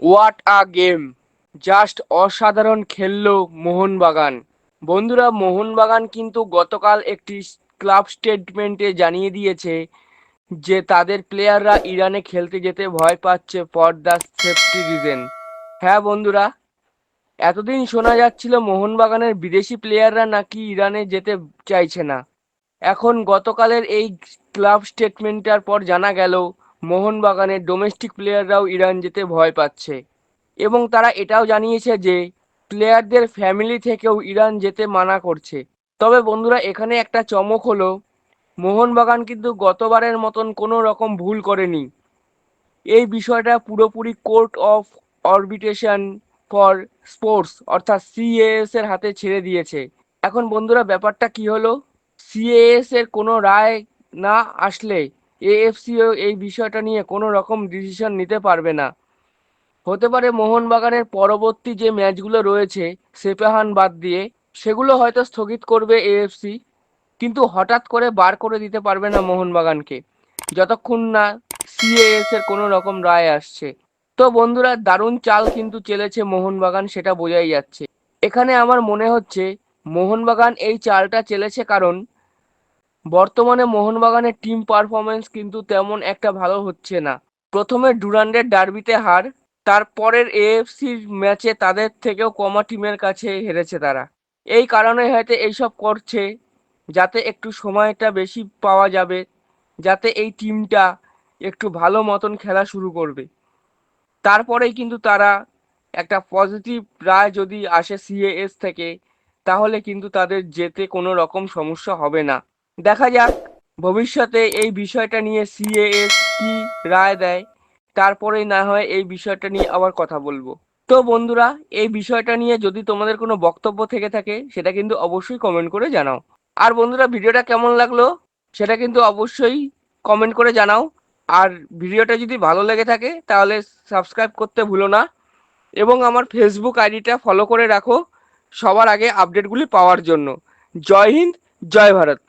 What a game just অসাধারণ খেললো মোহনবাগান। বন্ধুরা, মোহনবাগান কিন্তু গতকাল একটি ক্লাব স্টেটমেন্টে জানিয়ে দিয়েছে যে তাদের প্লেয়াররা ইরানে খেলতে যেতে ভয় পাচ্ছে ফর দ্য সেফটি রিজন। হ্যাঁ বন্ধুরা, এতদিন শোনা যাচ্ছিল মোহনবাগানের বিদেশি প্লেয়াররা নাকি ইরানে যেতে চাইছে না। এখন গতকালের এই ক্লাব স্টেটমেন্টটার পর জানা গেল মোহনবাগানের ডোমেস্টিক প্লেয়াররাও ইরান যেতে ভয় পাচ্ছে। এবং তারা এটাও জানিয়েছে যে প্লেয়ারদের ফ্যামিলি থেকেও ইরান যেতে মানা করছে। তবে বন্ধুরা, এখানে একটা চমক হলো, মোহনবাগান কিন্তু গতবারের মতন কোনো রকম ভুল করেনি। এই বিষয়টা পুরোপুরি court of arbitration for sports অর্থাৎ সিএএস এর হাতে ছেড়ে দিয়েছে। এখন বন্ধুরা, ব্যাপারটা কি হলো? সিএএস এর কোনো রায় না আসলে এএফসিও এই বিষয়টা নিয়ে কোনো রকম ডিসিশন নিতে পারবে না। হতে পারে মোহনবাগানের পরবর্তী যে ম্যাচগুলো রয়েছে সেপাহান বাদ দিয়ে, সেগুলো হয়তো স্থগিত করবে এএফসি, কিন্তু হঠাৎ করে বার করে দিতে পারবে না মোহনবাগানকে। যতক্ষণ না সিএএস এর কোনো রকম রায় আসছে। তো বন্ধুরা, দারুণ চাল কিন্তু চেলেছে মোহনবাগান, সেটা বোঝাই যাচ্ছে। এখানে আমার মনে হচ্ছে, মোহনবাগান এই চালটা চেলেছে কারণ বর্তমানে মোহনবাগানের টিম পারফরমেন্স কিন্তু তেমন একটা ভালো হচ্ছে না। প্রথমে ডুরান্ডের ডার্বিতে হার, তারপরের এএফসির ম্যাচে তাদের থেকেও কমা টিমের কাছে হেরেছে তারা। এই কারণে হয়তো এইসব করছে, যাতে একটু সময়টা বেশি পাওয়া যাবে, যাতে এই টিমটা একটু ভালো মতন খেলা শুরু করবে। তারপরেই কিন্তু তারা একটা পজিটিভ রায় যদি আসে সিএএস থেকে, তাহলে কিন্তু তাদের যেতে কোনো রকম সমস্যা হবে না। দেখা যাক, ভবিষ্যতে এই বিষয়টা নিয়ে সিএএস কি রায় দেয় তারপরেই না হয় এই বিষয়টা নিয়ে আবার কথা বলব। তো বন্ধুরা, এই বিষয়টা নিয়ে যদি তোমাদের কোনো বক্তব্য থেকে থাকে, সেটা কিন্তু অবশ্যই কমেন্ট করে জানাও। আর বন্ধুরা, ভিডিওটা কেমন লাগল, সেটা কিন্তু অবশ্যই কমেন্ট করে জানাও। আর ভিডিওটা যদি ভালো লেগে থাকে, তাহলে সাবস্ক্রাইব করতে ভুলো না। এবং আমার ফেসবুক আইডিটা ফলো করে রাখো, সবার আগে আপডেটগুলি পাওয়ার জন্য। জয় হিন্দ, জয় ভারত।